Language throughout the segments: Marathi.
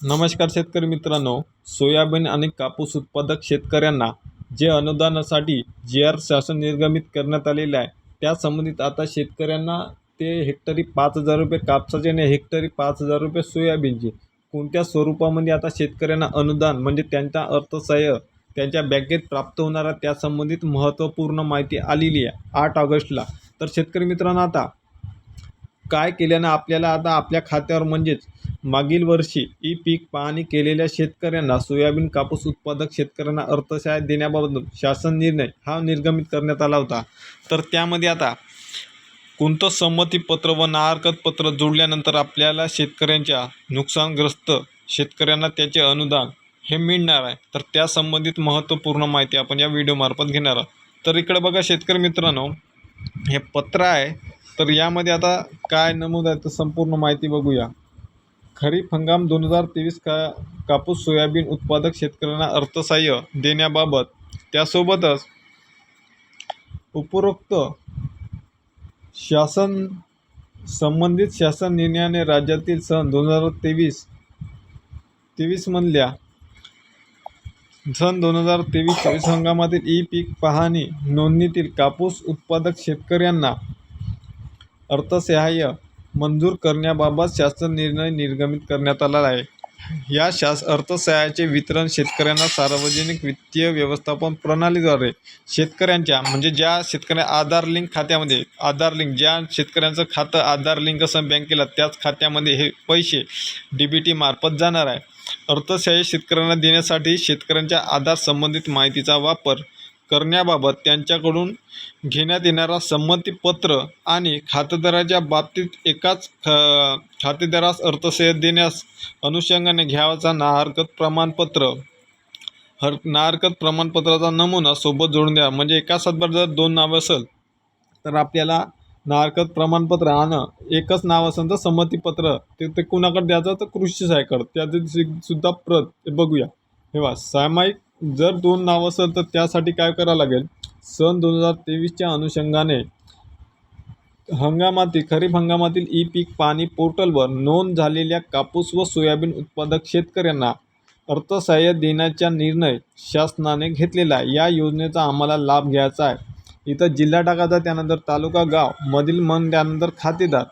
नमस्कार शेतकरी मित्रांनो सोयाबीन आणि कापूस उत्पादक शेतकऱ्यांना जे अनुदानासाठी जी आर शासन निर्गमित करण्यात आलेले आहे त्या संबंधित आता शेतकऱ्यांना ते हेक्टरी पाच हजार रुपये कापसाचे आणि हेक्टरी पाच हजार रुपये सोयाबीनचे. कोणत्या स्वरूपामध्ये आता शेतकऱ्यांना अनुदान म्हणजे त्यांचा अर्थसहाय्य त्यांच्या बँकेत प्राप्त होणारा त्या संबंधित महत्त्वपूर्ण माहिती आलेली आहे आठ ऑगस्टला. तर शेतकरी मित्रांनो आता काय केल्यानं आपल्याला आता आपल्या खात्यावर म्हणजेच मागील वर्षी ई पीक पाहणी केलेल्या शेतकऱ्यांना सोयाबीन कापूस उत्पादक शेतकऱ्यांना अर्थसहाय्य देण्याबाबत शासन निर्णय हा निर्गमित करण्यात आला होता. तर त्यामध्ये आता कोणतं संमतीपत्र व नाहरकत पत्र जोडल्यानंतर आपल्याला शेतकऱ्यांच्या नुकसानग्रस्त शेतकऱ्यांना त्याचे अनुदान हे मिळणार आहे. तर त्या संबंधित महत्त्वपूर्ण माहिती आपण या व्हिडिओमार्फत घेणार आहोत. तर इकडे बघा शेतकरी मित्रांनो हे पत्र आहे तर यामध्ये आता काय नमूद आहे तर संपूर्ण माहिती बघूया. खरीप हंगाम दोन हजार तेवीस का कापूस सोयाबीन उत्पादक शेतकऱ्यांना अर्थसहाय्य देण्याबाबत त्यासोबतच उपरोक्त शासन संबंधित शासन निर्णयाने राज्यातील सन दोन हजार तेवीस तेवीसमधल्या सन दोन हजार तेवीस चोवीस हंगामातील ई पीक पाहणी नोंदणीतील कापूस उत्पादक शेतकऱ्यांना अर्थसहाय्य मंजूर करण्याबाबत शासन निर्णय निर्गमित करण्यात आला आहे. या शास अर्थसहाय्याचे वितरण शेतकऱ्यांना सार्वजनिक वित्तीय व्यवस्थापन प्रणालीद्वारे शेतकऱ्यांच्या म्हणजे ज्या शेतकऱ्या आधार लिंक खात्यामध्ये आधार लिंक ज्या शेतकऱ्यांचं खातं आधार लिंक असं बँकेला त्याच खात्यामध्ये हे पैसे डी बी टी मार्फत जाणार आहे. अर्थसहाय्य शेतकऱ्यांना देण्यासाठी शेतकऱ्यांच्या आधार संबंधित माहितीचा वापर करण्याबाबत त्यांच्याकडून घेण्यात येणारा संमतीपत्र आणि खातेदाराच्या बाबतीत एकाच ख खातेदारास अर्थसहाय्य देण्यास अनुषंगाने घ्यावाचा ना हरकत प्रमाणपत्र. हर नाहरकत प्रमाणपत्राचा नमुना सोबत जोडून द्या. म्हणजे एका सातबार जर दोन नावं असेल तर आपल्याला नाहरकत प्रमाणपत्र आणि एकच नाव असेल तर संमतीपत्र. ते ते कुणाकडे द्यायचं? तर कृषी सहाय्यकडे. त्याची सुद्धा प्रत बघूया. हे वा सामायिक जर दोन नाव असेल तर त्यासाठी काय करावं लागेल? सन दोन हजार तेवीसच्या अनुषंगाने हंगामातील खरीप हंगामातील ई पीक पाणी पोर्टलवर नोंद झालेल्या कापूस व सोयाबीन उत्पादक शेतकऱ्यांना अर्थसहाय्य देण्याचा निर्णय शासनाने घेतलेला आहे. या योजनेचा आम्हाला लाभ घ्यायचा आहे. इथं जिल्हा टाकायचा त्यानंतर तालुका गाव मधील मन त्यानंतर खातेदार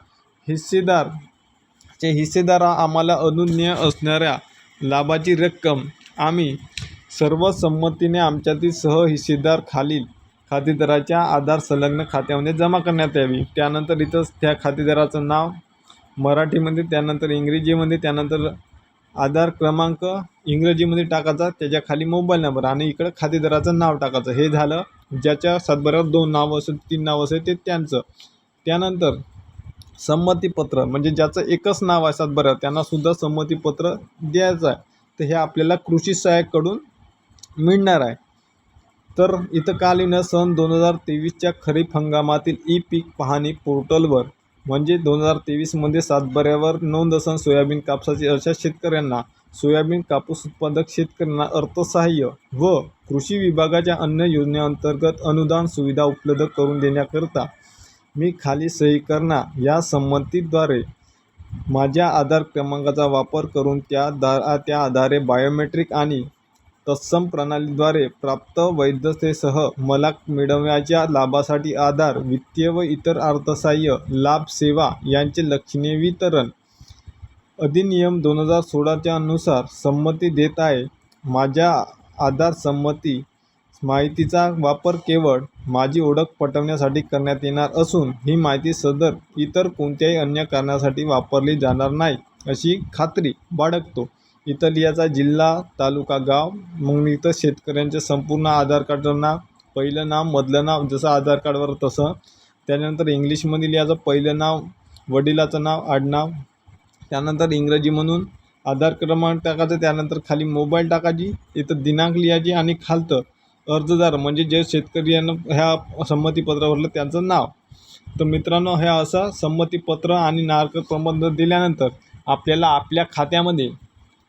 हिस्सेदार चे हिस्सेदार आम्हाला अनुज्ञेय असणाऱ्या लाभाची रक्कम आम्ही सर्व संमतीने आमच्यातील सह हिस्सेदार खालील खातेदाराच्या आधार संलग्न खात्यामध्ये जमा करण्यात यावी. त्यानंतर इथंच त्या खातेदाराचं नाव मराठीमध्ये त्यानंतर इंग्रजीमध्ये त्यानंतर आधार क्रमांक इंग्रजीमध्ये टाकायचा त्याच्याखाली मोबाईल नंबर आणि इकडं खातेदाराचं नाव टाकायचं. हे झालं ज्याच्या सातबाऱ्यावर दोन नावं असेल तीन नावं असेल ते त्यांचं. त्यानंतर संमतीपत्र म्हणजे ज्याचं एकच नाव आहे सातबाऱ्यावर त्यांनासुद्धा संमतीपत्र द्यायचं आहे. तर हे आपल्याला कृषी सहाय्यकडून मिळणार आहे. तर इथकालीन सन दोन हजार तेवीसच्या खरीप हंगामातील ई पीक पाहणी पोर्टलवर म्हणजे दोन हजार तेवीसमध्ये सातबाऱ्यावर नोंद असन सोयाबीन कापसाची अशा शेतकऱ्यांना सोयाबीन कापूस उत्पादक शेतकऱ्यांना अर्थसहाय्य व कृषी विभागाच्या अन्य योजनेअंतर्गत अनुदान सुविधा उपलब्ध करून देण्याकरता मी खाली सही करणार या संमतीद्वारे माझ्या आधार क्रमांकाचा वापर करून त्या दा त्या आधारे बायोमेट्रिक आणि तत्सम प्रणालीद्वारे प्राप्त वैधतेसह मला मिळवण्याच्या लाभासाठी आधार वित्तीय व इतर अर्थसहाय्य लाभ सेवा यांचे लक्षणीय वितरण. अधिनियम दोन हजार सोळाच्या अनुसार संमती देत आहे. माझ्या आधार संमती माहितीचा वापर केवळ माझी ओळख पटवण्यासाठी करण्यात येणार असून ही माहिती सदर इतर कोणत्याही अन्य कारणासाठी वापरली जाणार नाही अशी खात्री बाळगतो. इथं लिहायचा जिल्हा तालुका गाव. मग इथं शेतकऱ्यांचे संपूर्ण आधार कार्डचं नाव पहिलं नाव मधलं नाव जसं आधार कार्डवर तसं. त्यानंतर इंग्लिशमध्ये लिहायचं पहिलं नाव वडिलाचं नाव आडनाव. त्यानंतर इंग्रजी म्हणून आधार क्रमांक टाकायचं त्यानंतर खाली मोबाईल टाकायची इथं दिनांक लिहायची आणि खालतं अर्जदार म्हणजे जे शेतकरी यांना ह्या संमतीपत्रावरलं त्यांचं नाव. तर मित्रांनो हे असं संमतीपत्र आणि नारक प्रबंध दिल्यानंतर आपल्याला आपल्या खात्यामध्ये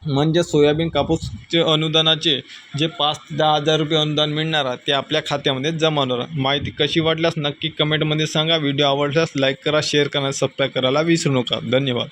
म्हणजे सोयाबीन कापूसचे अनुदानाचे जे पाच ते दहा हजार रुपये अनुदान मिळणार आहे ते आपल्या खात्यामध्ये जमा होणार माहिती कशी वाटल्यास नक्की कमेंटमध्ये सांगा. व्हिडिओ आवडल्यास लाईक करा शेअर करा सबस्क्राईब करायला विसरू नका. धन्यवाद.